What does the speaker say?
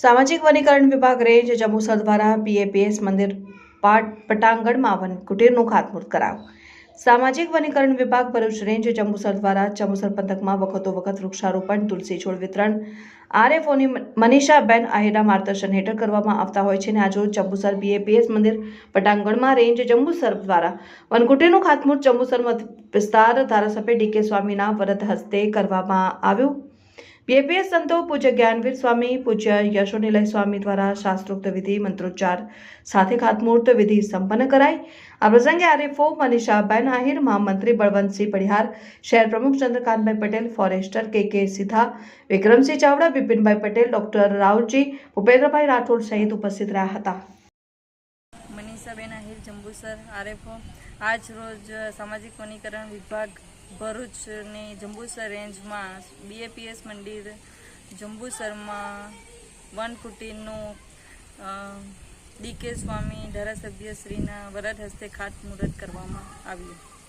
સામાજિક વનીકરણ વિભાગ રેન્જ જંબુસર દ્વારા પીએપીએસ મંદિર પાટ પટાંગણમાં વન કુટીરનું ખાતમુહૂર્ત કરાયું. સામાજિક વનીકરણ વિભાગ ભરૂચ રેન્જ જંબુસર દ્વારા જંબુસર પંથકમાં વખતો વખત વૃક્ષારોપણ, તુલસી છોડ વિતરણ, આરએફઓની મનીષાબેન આહિરા માર્ગદર્શન હેઠળ કરવામાં આવતા હોય છે અને આજરોજ જંબુસર બીએપીએસ મંદિર પટાંગણમાં રેન્જ જંબુસર દ્વારા વનકુટીરનું ખાતમુહૂર્ત જંબુસર વિસ્તાર ધારાસભ્ય ડીકે સ્વામીના વરદ હસ્તે કરવામાં આવ્યું. બીએપીએસ સંતો પૂજ્ય જ્ઞાનવીર સ્વામી, પૂજ્ય યશોનિલય સ્વામી દ્વારા શાસ્ત્રોક્ત વિધિ, મંત્રોચ્ચાર સાથે ખાતમુહૂર્ત વિધિ સંપન્ન કરાઈ. આ પ્રસંગે આરએફઓ મનીષાબેન આહિર, મહામંત્રી બળવંતસિંહ પડિહાર, શહેર પ્રમુખ Chandrakantbhai Patel, forester K K Sidha Vikramsinh Chavda, Bipinbhai Patel, doctor Ravji Bhupendrabhai Rathod સહિત ઉપસ્થિત રહ્યા હતા. મનીષાબેન આહિર, જંબુસર, આરએફઓ. આજ રોજ સામાજિક વનીકરણ વિભાગ ભરૂચની જંબુસર રેન્જમાં બીએપીએસ મંદિર, જંબુસરમાં વન કુટીરનું ડીકે સ્વામી ધારાસભ્ય શ્રીના વરદ હસ્તે ખાતમુહૂર્ત કરવામાં આવ્યું.